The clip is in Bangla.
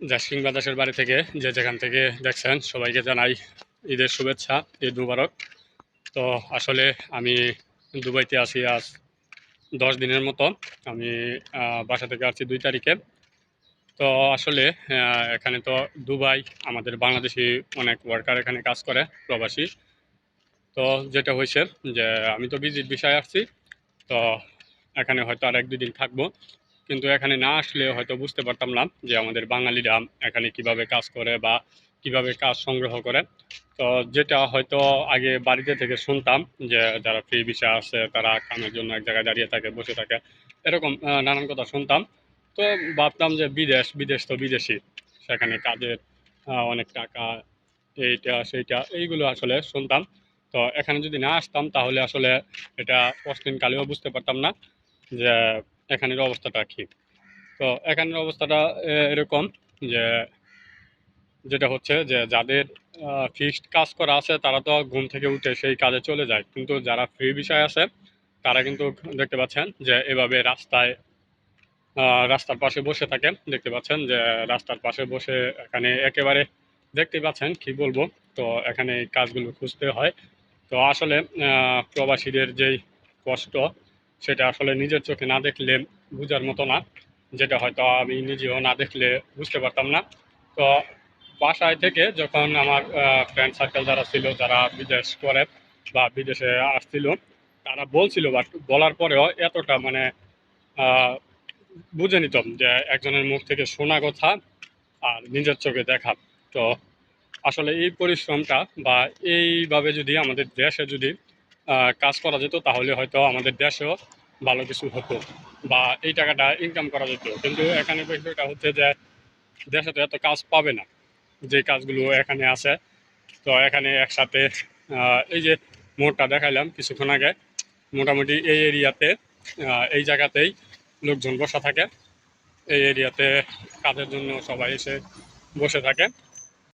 জাসকিং বাতাসের বাড়ি থেকে যে যেখান থেকে দেখছেন, সবাইকে জানাই ঈদের শুভেচ্ছা, ঈদ মুবারক। তো আসলে আমি দুবাইতে আছি আজ দশ দিনের মতো। আমি বাসা থেকে আসছি দুই তারিখে। তো আসলে এখানে তো দুবাই আমাদের বাংলাদেশি অনেক ওয়ার্কার এখানে কাজ করে, প্রবাসী। তো যেটা হয়েছে যে, আমি তো ভিজিট বিষয়ে আসছি। তো এখানে হয়তো আর এক দুই দিন থাকব। কিন্তু এখানে না আসলে হয়তো বুঝতে পারতাম না যে আমাদের বাঙালিরা এখানে কীভাবে কাজ করে বা কীভাবে কাজ সংগ্রহ করে। তো যেটা হয়তো আগে বাড়িতে থেকে শুনতাম যে যারা ফ্রি ভিসা আছে, তারা কামের জন্য এক জায়গায় দাঁড়িয়ে থাকে, বসে থাকে, এরকম নানান কথা শুনতাম। তো ভাবতাম যে বিদেশ বিদেশ তো বিদেশি। সেখানে কাজের অনেক টাকা, এইটা, সেইটা, এইগুলো আসলে শুনতাম। তো এখানে যদি না আসতাম তাহলে আসলে এটা কালেও বুঝতে পারতাম না যে এখানের অবস্থাটা কি তো এখানের অবস্থাটা এরকম যে, যেটা হচ্ছে যে, যাদের ফিক্সড কাজ করা আছে, তারা তো ঘুম থেকে উঠে সেই কাজে চলে যায়। কিন্তু যারা ফ্রি বিষয় আছে, তারা কিন্তু দেখতে পাচ্ছেন যে, এভাবে রাস্তায় রাস্তার পাশে বসে থাকে। দেখতে পাচ্ছেন যে, রাস্তার পাশে বসে এখানে একেবারে দেখতে পাচ্ছেন, কি বলব? তো এখানে কাজগুলো খুঁজতে হয়। তো আসলে প্রবাসীদের যেই কষ্ট সেটা আসলে নিজের চোখে না দেখলে বোঝার মতো না, যেটা হয়তো আমি নিজেও না দেখলে বুঝতে পারতাম না। তো বাসায় থেকে যখন আমার ফ্রেন্ড সার্কেল যারা ছিল, যারা বিদেশ করে বা বিদেশে আসছিল, তারা বলছিল বাট বলার পরেও এতটা মানে বুঝে নিতাম যে একজনের মুখ থেকে শোনা কথা আর নিজের চোখে দেখা। তো আসলে এই পরিশ্রমটা বা এইভাবে যদি আমাদের দেশে যদি কাজ করা যেত, তাহলে হয়তো আমাদের দেশেও ভালো কিছু হতো বা এই টাকাটা ইনকাম করা যেত। কিন্তু এখানে বিষয়টা হচ্ছে যে দেশে তো এত কাজ পাবে না, যে কাজগুলো এখানে আছে। তো এখানে একসাথে এই যে মোড়টা দেখাইলাম কিছুক্ষণ আগে, মোটামুটি এই এরিয়াতে এই জায়গাতেই লোকজন বসা থাকে। এই এরিয়াতে কাজের জন্য সবাই এসে বসে থাকে।